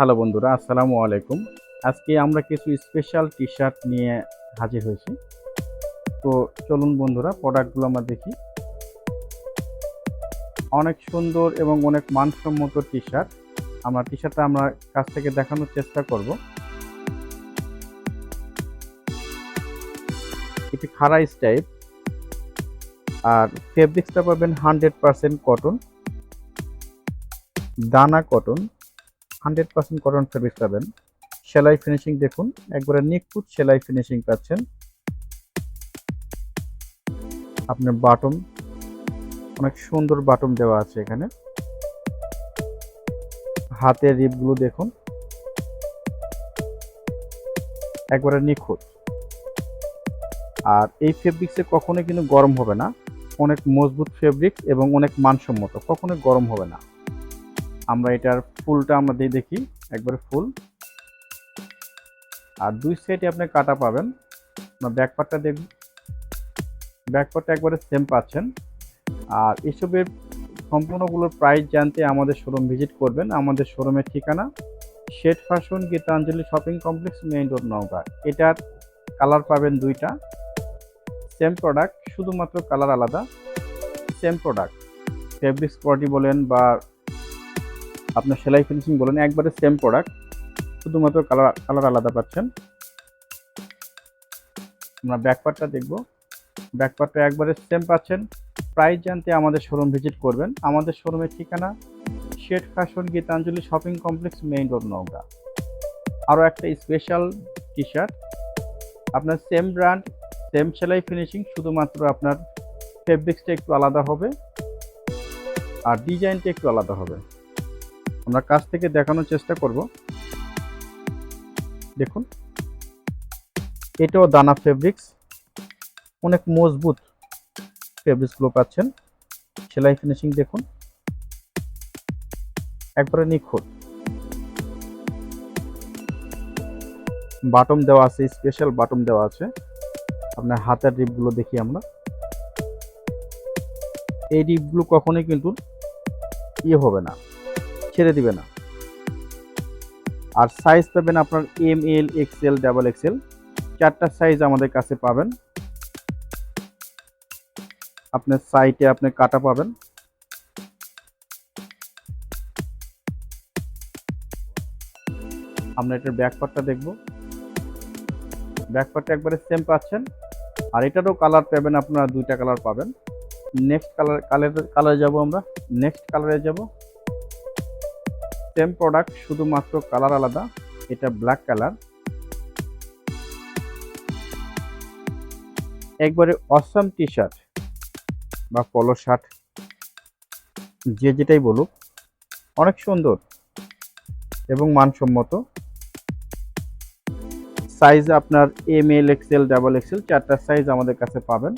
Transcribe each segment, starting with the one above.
Hello বন্ধুরা, আসসালামু আলাইকুম। আজকে আমরা কিছু স্পেশাল টি শার্ট নিয়ে হাজির হয়েছি। তো চলুন বন্ধুরা প্রোডাক্টগুলো আমরা দেখি। অনেক সুন্দর এবং অনেক মানসম্মত টি শার্ট আমরা টি শার্টটা আমরা কাছ থেকে দেখানোর চেষ্টা করব। এটি খাড়া স্টাইপ। আর ফেব্রিক্সটা পাবেন হান্ড্রেড পারসেন্ট কটন দানা cotton hundred percent cotton fabric পাবেন। সেলাই ফিনিশিং দেখুন, একবারে নিখুঁত সেলাই ফিনিশিং পাচ্ছেন। আপনার বাটন অনেক সুন্দর বাটন দেওয়া আছে এখানে। হাতের রিপগুলো দেখুন। একবারে নিখুঁত। আর এই ফেব্রিক্সে কখনোই কিন্তু গরম হবে না। অনেক মজবুত ফেব্রিক এবং অনেক মানসম্মত, কখনোই গরম হবে না। আমরা এটার ফুলটা আমরা দিয়ে দেখি, একবারে ফুল। আর দুই সাইডে আপনি কাটা পাবেন। আপনার ব্যাক পার্টটা দেখব ব্যাক একবারে সেম পাচ্ছেন। আর এসবের সম্পূর্ণগুলোর প্রাইস জানতে আমাদের শোরুম ভিজিট করবেন। আমাদের শোরুমের ঠিকানা shade fashion Gitanjali shopping complex, main road, Naogaon. এটার কালার পাবেন দুইটা। সেম প্রোডাক্ট শুধুমাত্র কালার আলাদা। সেম প্রোডাক্ট ফেব্রিক্স কোয়ালিটি বলেন বা আপনার সেলাই ফিনিশিং বলেন একবারে সেম প্রোডাক্ট শুধুমাত্র কালার কালার আলাদা পাচ্ছেন। আমরা ব্যাকপার্টটা দেখব। ব্যাকপার্টটা একবারে সেম পাচ্ছেন। প্রাইস জানতে আমাদের শোরুম ভিজিট করবেন। আমাদের শোরুমের ঠিকানা shade fashion Gitanjali shopping complex, main road, Naogaon. আরও একটা স্পেশাল টি শার্ট আপনার সেম ব্র্যান্ড সেম সেলাই ফিনিশিং শুধুমাত্র আপনার ফেব্রিক্সটা একটু আলাদা হবে। আর ডিজাইনটা একটু আলাদা হবে। আমরা কাছ থেকে দেখানোর চেষ্টা করব। দেখুন। এটাও দানা ফেব্রিক্স অনেক মজবুত ফেব্রিক্সগুলো পাচ্ছেন। সেলাই ফিনিশিং দেখুন। একবারে নিখুঁত। বাটম দেওয়া আছে স্পেশাল বাটম দেওয়া আছে। আপনার হাতের রিপগুলো দেখি আমরা। এই রিপগুলো কখনোই কিন্তু ইয়ে হবে না। ছেড়ে দিবে না। আর সাইজ পাবেন আপনার M L XL double XL চারটা সাইজ আমাদের কাছে পাবেন। আপনার সাইটে আপনি কাটা পাবেন। আমরা এটার ব্যাক পার্টটা দেখব। ব্যাক পার্টটা একবারে সেম পাচ্ছেন। আর এটারও কালার পাবেন আপনারা দুইটা কালার পাবেন। নেক্সট কালার কালার কালারে যাব আমরা। নেক্সট কালারে যাব। সেম প্রোডাক্ট, শুধুমাত্র কালার আলাদা, এটা ব্ল্যাক কালার। একবারে অসাম টি শার্ট বা পলো শার্ট যে যেটাই বলুক, অনেক সুন্দর এবং মানসম্মত। সাইজ আপনার M L XL double XL চারটা সাইজ আমাদের কাছে পাবেন।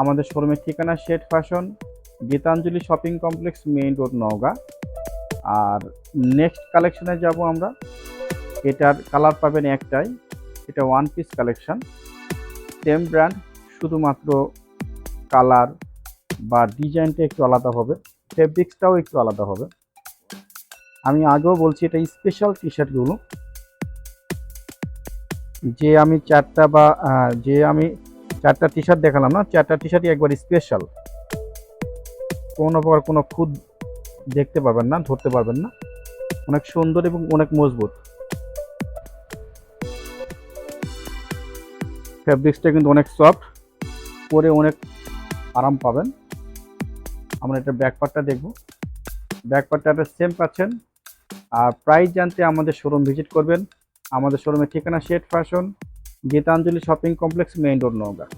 আমাদের শোরুমের ঠিকানা shade fashion Gitanjali shopping complex main road Naogaon. আর নেক্সট কালেকশনে যাব আমরা। এটার কালার পাবেন একটাই, এটা one piece collection same brand শুধুমাত্র কালার বা ডিজাইনটা একটু আলাদা হবে ফেব্রিক্সটাও একটু আলাদা হবে। আমি আগেও বলছি, এটা স্পেশাল টি শার্টগুলো যে আমি চারটা বা যে আমি চারটা টি শার্ট দেখালাম না, চারটা টি শার্টই একবার স্পেশাল কোনো প্রকার কোনো খুদ দেখতে পাবেন না, ধরতে পারবেন না। অনেক সুন্দর এবং অনেক মজবুত। ফ্যাব্রিক্সটা কিন্তু অনেক সফট পরে অনেক আরাম পাবেন। আমরা এটা ব্যাক পার্টটা দেখব। ব্যাক পার্টটা সেম পাচ্ছেন। আর প্রাইস জানতে আমাদের শোরুম ভিজিট করবেন। আমাদের শোরুমের ঠিকানা shade fashion Gitanjali shopping complex main road Naogaon.